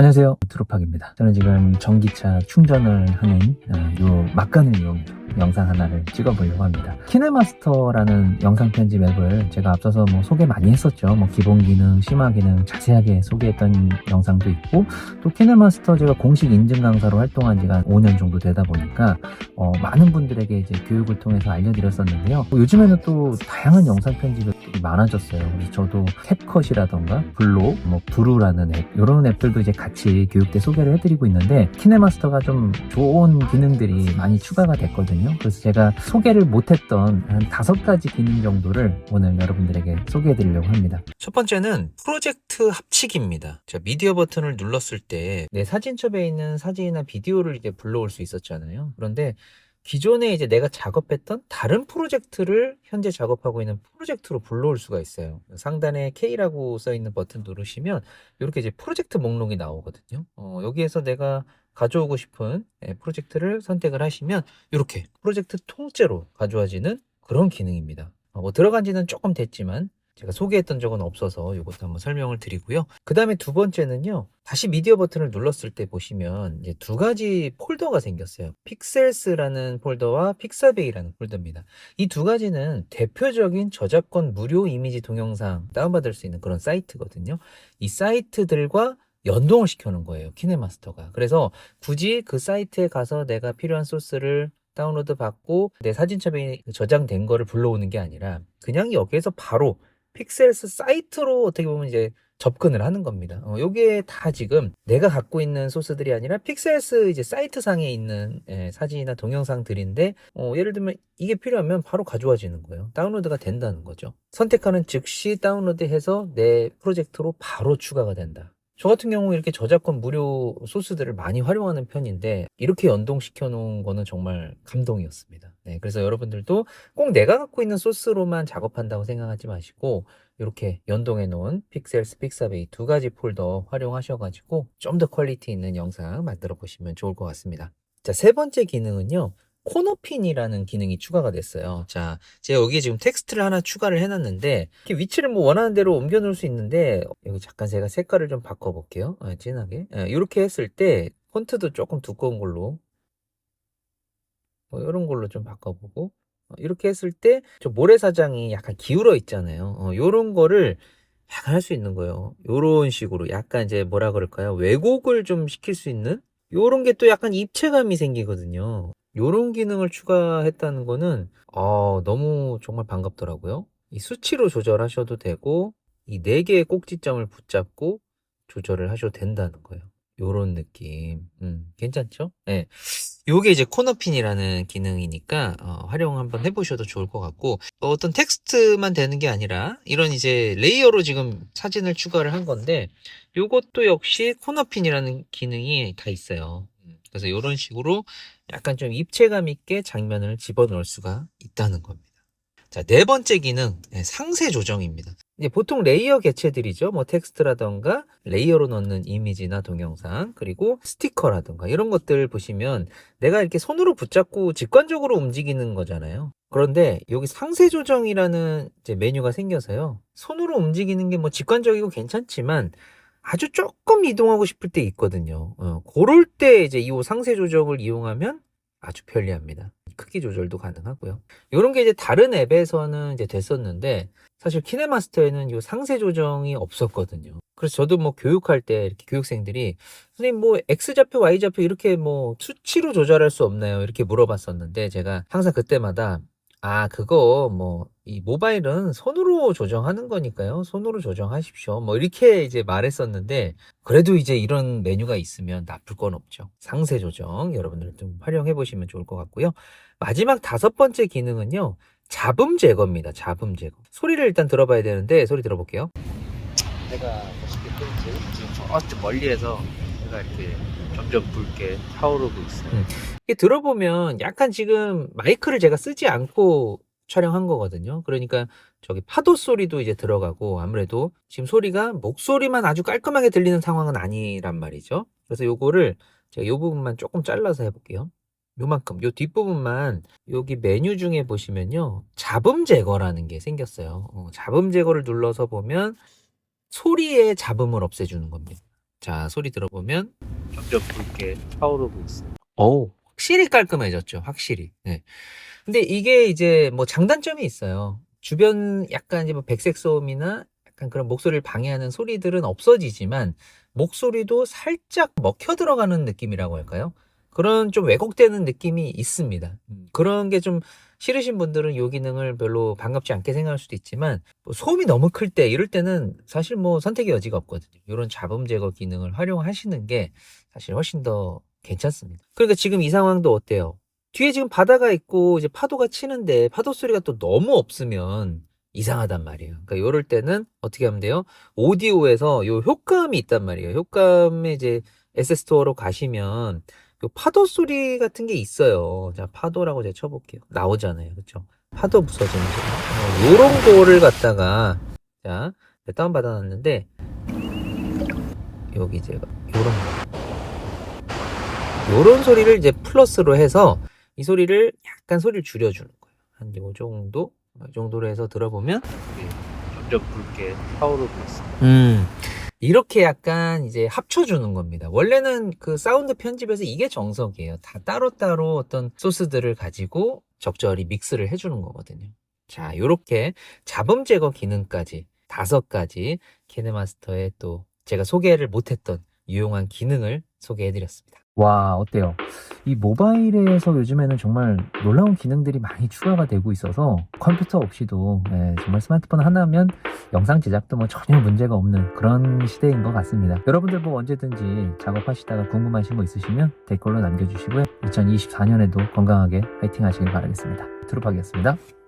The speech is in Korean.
안녕하세요. 트로팍입니다. 저는 지금 전기차 충전을 하는 어, 요 막간을 이용해서 영상 하나를 찍어보려고 합니다. 키네마스터라는 영상 편집 앱을 제가 앞서서 뭐 소개 많이 했었죠. 뭐 기본 기능, 심화 기능 자세하게 소개했던 영상도 있고 또 키네마스터 제가 공식 인증 강사로 활동한 지가 5년 정도 되다 보니까 어, 많은 분들에게 이제 교육을 통해서 알려드렸었는데요. 뭐 요즘에는 또 다양한 영상 편집이 많아졌어요. 저도 캡컷이라던가 블로, 뭐 브루라는 앱 이런 앱들도 이제 같이 교육 때 소개를 해드리고 있는데 키네마스터가 좀 좋은 기능들이 많이 추가가 됐거든요. 그래서 제가 소개를 못했던 한 다섯 가지 기능 정도를 오늘 여러분들에게 소개해드리려고 합니다. 첫 번째는 프로젝트 합치기입니다. 자, 미디어 버튼을 눌렀을 때 내 사진첩에 있는 사진이나 비디오를 이제 불러올 수 있었잖아요. 그런데 기존에 이제 내가 작업했던 다른 프로젝트를 현재 작업하고 있는 프로젝트로 불러올 수가 있어요. 상단에 K라고 써 있는 버튼 누르시면 이렇게 이제 프로젝트 목록이 나오거든요. 어, 여기에서 내가 가져오고 싶은 예, 프로젝트를 선택을 하시면 이렇게 프로젝트 통째로 가져와지는 그런 기능입니다. 어, 뭐 들어간 지는 조금 됐지만 제가 소개했던 적은 없어서 이것도 한번 설명을 드리고요. 그 다음에 두 번째는요. 다시 미디어 버튼을 눌렀을 때 보시면 이제 두 가지 폴더가 생겼어요. 픽셀스라는 폴더와 픽사베이라는 폴더입니다. 이 두 가지는 대표적인 저작권 무료 이미지 동영상 다운받을 수 있는 그런 사이트거든요. 이 사이트들과 연동을 시켜놓은 거예요. 키네마스터가. 그래서 굳이 그 사이트에 가서 내가 필요한 소스를 다운로드 받고 내 사진첩에 저장된 거를 불러오는 게 아니라 그냥 여기에서 바로 픽셀스 사이트로 어떻게 보면 이제 접근을 하는 겁니다. 어, 요게 다 지금 내가 갖고 있는 소스들이 아니라 픽셀스 이제 사이트 상에 있는 예, 사진이나 동영상들인데 어, 예를 들면 이게 필요하면 바로 가져와지는 거예요. 다운로드가 된다는 거죠. 선택하는 즉시 다운로드해서 내 프로젝트로 바로 추가가 된다. 저 같은 경우 이렇게 저작권 무료 소스들을 많이 활용하는 편인데 이렇게 연동시켜 놓은 거는 정말 감동이었습니다. 네, 그래서 여러분들도 꼭 내가 갖고 있는 소스로만 작업한다고 생각하지 마시고 이렇게 연동해 놓은 픽셀스, 픽사베이 두 가지 폴더 활용하셔가지고 좀 더 퀄리티 있는 영상 만들어 보시면 좋을 것 같습니다. 자, 세 번째 기능은요. 코너핀이라는 기능이 추가가 됐어요. 자, 제가 여기에 지금 텍스트를 하나 추가를 해놨는데 이렇게 위치를 뭐 원하는 대로 옮겨 놓을 수 있는데 여기 잠깐 제가 색깔을 좀 바꿔볼게요. 아, 진하게. 이렇게 했을 때 폰트도 조금 두꺼운 걸로 뭐 이런 걸로 좀 바꿔보고 어, 이렇게 했을 때 저 모래사장이 약간 기울어 있잖아요. 어, 요런 거를 약간 할 수 있는 거예요. 요런 식으로 약간 이제 뭐라 그럴까요? 왜곡을 좀 시킬 수 있는 요런 게 또 약간 입체감이 생기거든요. 요런 기능을 추가했다는 거는 어, 너무 정말 반갑더라고요. 이 수치로 조절하셔도 되고 이 네 개의 꼭지점을 붙잡고 조절을 하셔도 된다는 거예요. 요런 느낌. 음, 괜찮죠? 예. 요게 이제 코너핀이라는 기능이니까 어, 활용 한번 해보셔도 좋을 것 같고 어, 떤 텍스트만 되는 게 아니라 이런 이제 레이어로 지금 사진을 추가를 한 건데 요것도 역시 코너핀이라는 기능이 다 있어요. 음, 그래서 이런 식으로 약간 좀 입체감 있게 장면을 집어넣을 수가 있다는 겁니다. 자, 네 번째 기능, 네, 상세 조정입니다. 이제 보통 레이어 개체들이죠. 뭐 텍스트라던가 레이어로 넣는 이미지나 동영상, 그리고 스티커라던가 이런 것들 보시면 내가 이렇게 손으로 붙잡고 직관적으로 움직이는 거잖아요. 그런데 여기 상세 조정이라는 메뉴가 생겨서요. 손으로 움직이는 게 뭐 직관적이고 괜찮지만 아주 조금 이동하고 싶을 때 있거든요. 어, 그럴 때 이제 이 상세 조정을 이용하면 아주 편리합니다. 크기 조절도 가능하고요. 이런 게 이제 다른 앱에서는 이제 됐었는데 사실 키네마스터에는 이 상세 조정이 없었거든요. 그래서 저도 뭐 교육할 때 이렇게 교육생들이 선생님 뭐 X좌표, Y좌표 이렇게 뭐 수치로 조절할 수 없나요? 이렇게 물어봤었는데 제가 항상 그때마다 아, 그거 뭐 이 모바일은 손으로 조정하는 거니까요. 손으로 조정하십시오. 뭐 이렇게 이제 말했었는데 그래도 이제 이런 메뉴가 있으면 나쁠 건 없죠. 상세 조정 여러분들 좀 활용해 보시면 좋을 것 같고요. 마지막 다섯 번째 기능은요. 잡음 제거입니다. 잡음 제거. 소리를 일단 들어봐야 되는데 소리 들어볼게요. 내가 보시겠듯이 지금 저쪽 멀리에서 제가 이렇게 점점 붉게 타오르고 있어요. 이게 들어보면 약간 지금 마이크를 제가 쓰지 않고 촬영한 거거든요. 그러니까 저기 파도 소리도 이제 들어가고 아무래도 지금 소리가 목소리만 아주 깔끔하게 들리는 상황은 아니란 말이죠. 그래서 요거를 제가 요 부분만 조금 잘라서 해볼게요. 요만큼 요 뒷부분만 여기 메뉴 중에 보시면요 잡음 제거라는 게 생겼어요 어, 잡음 제거를 눌러서 보면 소리의 잡음을 없애주는 겁니다 자, 소리 들어보면 점점 붉게 타오르고 있어요. 오, 확실히 깔끔해졌죠. 확실히. 네. 근데 이게 이제 뭐 장단점이 있어요. 주변 약간 이제 뭐 백색 소음이나 약간 그런 목소리를 방해하는 소리들은 없어지지만 목소리도 살짝 먹혀 들어가는 느낌이라고 할까요? 그런 좀 왜곡되는 느낌이 있습니다. 음, 그런 게 좀 싫으신 분들은 이 기능을 별로 반갑지 않게 생각할 수도 있지만 뭐 소음이 너무 클 때 이럴 때는 사실 뭐 선택의 여지가 없거든요. 이런 잡음 제거 기능을 활용하시는 게 사실 훨씬 더 괜찮습니다. 그러니까 지금 이 상황도 어때요? 뒤에 지금 바다가 있고 이제 파도가 치는데 파도 소리가 또 너무 없으면 이상하단 말이에요. 그러니까 이럴 때는 어떻게 하면 돼요? 오디오에서 요 효과음이 있단 말이에요. 효과음에 이제 에세스토어로 가시면 요 파도 소리 같은 게 있어요. 자, 파도라고 제가 쳐볼게요. 나오잖아요. 그쵸? 파도 부서지는 소리. 어, 요런 거를 갖다가, 자, 네, 다운 받아놨는데, 여기 제가, 요런 거. 요런 소리를 이제 플러스로 해서, 이 소리를 약간 소리를 줄여주는 거예요. 한 요 정도? 이 정도로 해서 들어보면, 점점 붉게 타오르고 있어요. 음. 이렇게 약간 이제 합쳐주는 겁니다. 원래는 그 사운드 편집에서 이게 정석이에요. 다 따로따로 어떤 소스들을 가지고 적절히 믹스를 해주는 거거든요. 자, 요렇게 잡음 제거 기능까지 다섯 가지 키네마스터의 또 제가 소개를 못했던 유용한 기능을 소개해드렸습니다. 와, 어때요? 이 모바일에서 요즘에는 정말 놀라운 기능들이 많이 추가가 되고 있어서 컴퓨터 없이도 예, 정말 스마트폰 하나면 영상 제작도 뭐 전혀 문제가 없는 그런 시대인 것 같습니다. 여러분들 뭐 언제든지 작업하시다가 궁금하신 거 있으시면 댓글로 남겨주시고요. 2024년에도 건강하게 파이팅 하시길 바라겠습니다. 트루팍이었습니다.